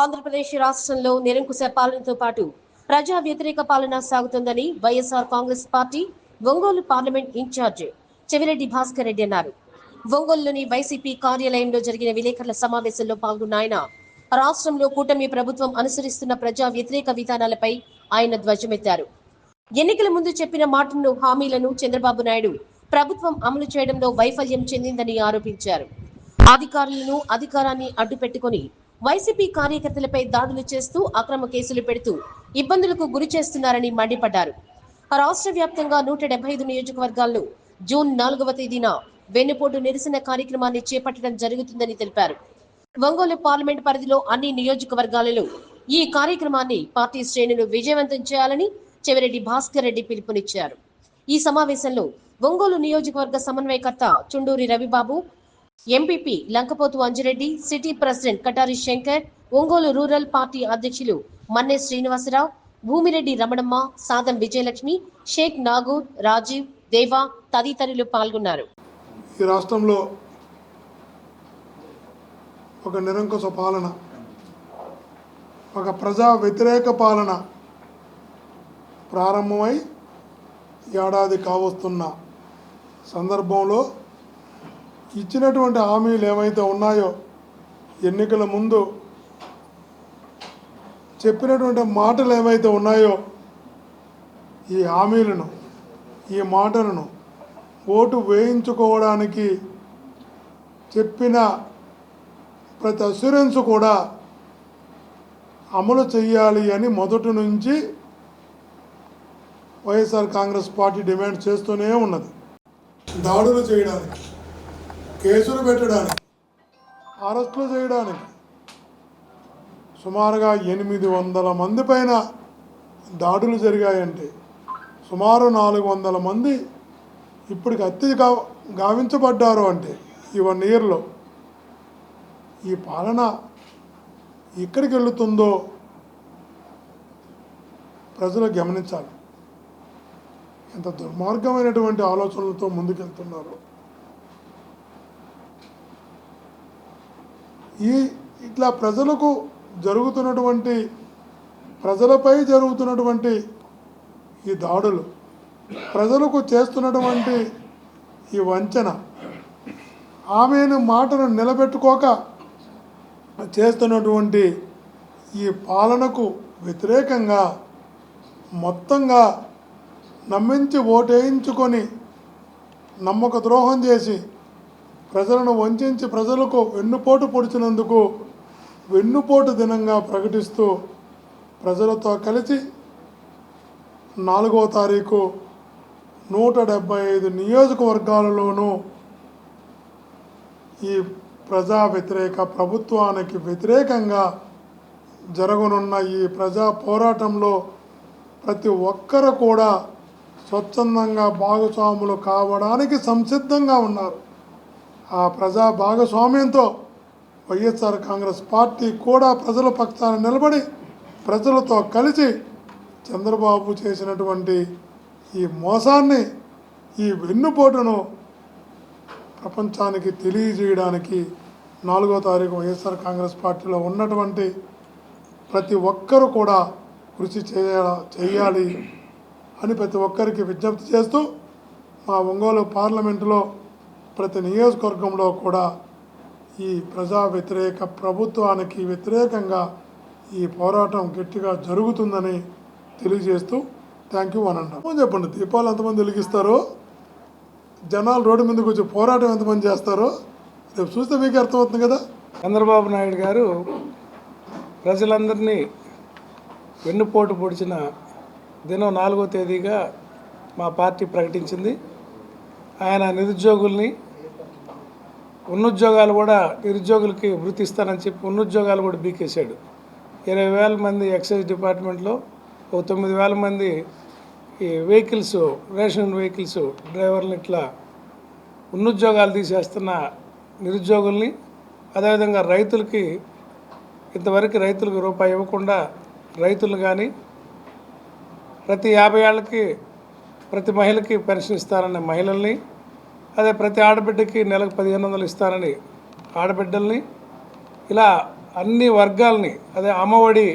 ఆంధ్రప్రదేశ్ రాష్ట్రంలో నిరంకుశ పాలనతో పాటు ప్రజా వ్యతిరేక పాలన సాగుతుందని YSR Congress party Ongole parliament in-charge Chevireddy Bhaskar Reddy అన్నారు. ఒంగోలులోని వైసీపీ కార్యాలయంలో జరిగిన విలేకరుల సమావేశంలో పాల్గొన్న ఆయన రాష్ట్రంలో కూటమి ప్రభుత్వం అనుసరిస్తున్న ప్రజా వ్యతిరేక విధానాలపై ఆయన ధ్వజమెత్తారు. ఎన్నికల ముందు చెప్పిన మాటలను హామీలను చంద్రబాబు నాయుడు ప్రభుత్వం అమలు చేయడంలో వైఫల్యం చెందిందని ఆరోపించారు. అధికారులను అధికారాన్ని అడ్డుపెట్టుకుని వైసీపీ కార్యకర్తలపై దాడులు చేస్తూ అక్రమ కేసులు పెడుతూ ఇబ్బందులకు గురి చేస్తున్నారని మండిపడ్డారు. రాష్ట్ర వ్యాప్తంగా నూట డెబ్బై ఐదు నియోజకవర్గాల్లో జూన్ నాలుగవ తేదీన వెన్నుపోటు నిరసన కార్యక్రమాన్ని చేపట్టడం జరుగుతుందని తెలిపారు. ఒంగోలు పార్లమెంట్ పరిధిలో అన్ని నియోజకవర్గాలలో ఈ కార్యక్రమాన్ని పార్టీ శ్రేణులు విజయవంతం చేయాలని చెవిరెడ్డి భాస్కర్ రెడ్డి పిలుపునిచ్చారు. ఈ సమావేశంలో ఒంగోలు నియోజకవర్గ సమన్వయకర్త Chunduri Ravibabu MPP Lankapothu Anjireddy city president Katari Shankar Ongole rural party అధ్యక్షులు మన్నె శ్రీనివాసరావు భూమిరెడ్డి రమణమ్మ సాదం విజయలక్ష్మి షేక్ నాగూర్ రాజీవ్ దేవా తదితరులు పాల్గొన్నారు. ఈ రాష్ట్రంలో ఒక నిరంకుశ పాలన ఒక ప్రజా వ్యతిరేక పాలన ప్రారంభమై ఏడాది కావస్తున్న సందర్భంలో ఇచ్చినటువంటి హామీలు ఏమైతే ఉన్నాయో ఎన్నికల ముందు చెప్పినటువంటి మాటలు ఏమైతే ఉన్నాయో ఈ హామీలను ఈ మాటలను ఓటు వేయించుకోవడానికి చెప్పిన ప్రతి అస్యూరెన్స్ కూడా అమలు చేయాలి అని మొదటి నుంచి వైఎస్ఆర్ కాంగ్రెస్ పార్టీ డిమాండ్ చేస్తూనే ఉన్నది. దాడులు చేయడానికి కేసులు పెట్టడానికి అరెస్టులు చేయడానికి సుమారుగా ఎనిమిది వందల మంది పైన దాడులు జరిగాయంటే సుమారు నాలుగు వందల మంది ఇప్పటికి అత్యధిక గా- గావించబడ్డారు అంటే ఈ వన్ ఇయర్లో ఈ పాలన ఎక్కడికి వెళుతుందో ప్రజలు గమనించాలి. ఎంత దుర్మార్గమైనటువంటి ఆలోచనలతో ముందుకెళ్తున్నారు. ఈ ఇట్లా ప్రజలకు జరుగుతున్నటువంటి ప్రజలపై జరుగుతున్నటువంటి ఈ దాడులు ప్రజలకు చేస్తున్నటువంటి ఈ వంచన ఆమెను మాటను నిలబెట్టుకోక చేస్తున్నటువంటి ఈ పాలనకు వ్యతిరేకంగా మొత్తంగా నమ్మించి ఓటేయించుకొని నమ్మక ద్రోహం చేసి ప్రజలను వంచించి ప్రజలకు వెన్నుపోటు పొడిచినందుకు వెన్నుపోటు దినంగా ప్రకటిస్తూ ప్రజలతో కలిసి నాలుగో తారీఖు నూట డెబ్బై ఐదు నియోజకవర్గాలలోనూ ఈ ప్రజా వ్యతిరేక ప్రభుత్వానికి వ్యతిరేకంగా జరగనున్న ఈ ప్రజా పోరాటంలో ప్రతి ఒక్కరు కూడా స్వచ్ఛందంగా భాగస్వాములు కావడానికి సంసిద్ధంగా ఉన్నారు. ఆ ప్రజా భాగస్వామ్యంతో వైఎస్ఆర్ కాంగ్రెస్ పార్టీ కూడా ప్రజల పక్షాన నిలబడి ప్రజలతో కలిసి చంద్రబాబు చేసినటువంటి ఈ మోసాన్ని ఈ వెన్నుపోటును ప్రపంచానికి తెలియజేయడానికి నాలుగో తారీఖు వైఎస్ఆర్ కాంగ్రెస్ పార్టీలో ఉన్నటువంటి ప్రతి ఒక్కరూ కూడా కృషి చేయ చేయాలి అని ప్రతి ఒక్కరికి విజ్ఞప్తి చేస్తూ మా ఒంగోలు పార్లమెంటులో ప్రతి నియోజకవర్గంలో కూడా ఈ ప్రజా వ్యతిరేక ప్రభుత్వానికి వ్యతిరేకంగా ఈ పోరాటం గట్టిగా జరుగుతుందని తెలియజేస్తూ థ్యాంక్ యూ అని అంటాం చెప్పండి దీపాలు ఎంతమంది వెలిగిస్తారో? జనాలు రోడ్డు మీదకి వచ్చి పోరాటం ఎంతమంది చేస్తారో? రేపు చూస్తే మీకు అర్థమవుతుంది కదా? చంద్రబాబు నాయుడు గారు ప్రజలందరినీ వెన్నుపోటు పొడిచిన దినం నాలుగో తేదీగా మా పార్టీ ప్రకటించింది. ఆయన నిరుద్యోగుల్ని ఉన్నుద్యోగాలు కూడా నిరుద్యోగులకి వృత్తి ఇస్తానని చెప్పి ఉన్నుద్యోగాలు కూడా బీకేశాడు. ఇరవై వేల మంది ఎక్సైజ్ డిపార్ట్మెంట్లో ఒక తొమ్మిది వేల మంది ఈ వెహికల్స్ రేషన్ వెహికల్స్ డ్రైవర్లు ఇట్లా ఉన్నుద్యోగాలు తీసేస్తున్న నిరుద్యోగుల్ని అదేవిధంగా రైతులకి ఇంతవరకు రైతులకు రూపాయి ఇవ్వకుండా రైతులు కానీ ప్రతి యాభై ఏళ్ళకి ప్రతి మహిళకి పెన్షన్ ఇస్తారనే మహిళల్ని అదే ప్రతి ఆడబిడ్డకి నెలకు పదిహేను వందలు ఇస్తారని ఆడబిడ్డల్ని ఇలా అన్ని వర్గాల్ని అదే అమ్మఒడి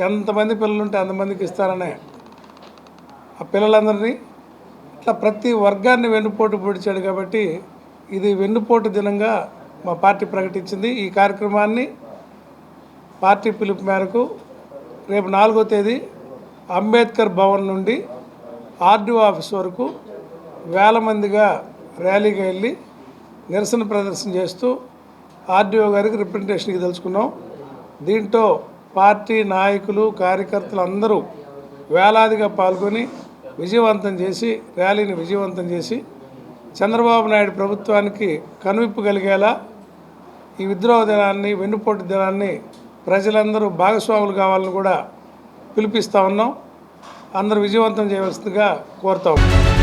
ఎంతమంది పిల్లలు ఉంటే అంతమందికి ఇస్తారనే ఆ పిల్లలందరినీ ఇట్లా ప్రతి వర్గాన్ని వెన్నుపోటు పొడిచాడు కాబట్టి ఇది వెన్నుపోటు దినంగా మా పార్టీ ప్రకటించింది. ఈ కార్యక్రమాన్ని పార్టీ పిలుపు మేరకు రేపు నాలుగో తేదీ అంబేద్కర్ భవన్ నుండి ఆర్డీఓ ఆఫీస్ వరకు వేల మందిగా ర్యాలీకి వెళ్ళి నిరసన ప్రదర్శన చేస్తూ ఆర్డీఓ గారికి రిప్రజెంటేషన్కి తెలుసుకున్నాం దీంతో పార్టీ నాయకులు కార్యకర్తలు అందరూ వేలాదిగా పాల్గొని విజయవంతం చేసి ర్యాలీని విజయవంతం చేసి చంద్రబాబు నాయుడు ప్రభుత్వానికి కనువిప్పు కలిగేలా ఈ విద్రోహ దినాన్ని వెన్నుపోటు దినాన్ని ప్రజలందరూ భాగస్వాములు కావాలని కూడా పిలిపిస్తూ ఉన్నాం. అందరూ విజయవంతం చేయవలసిందిగా కోరుతా ఉన్నాం.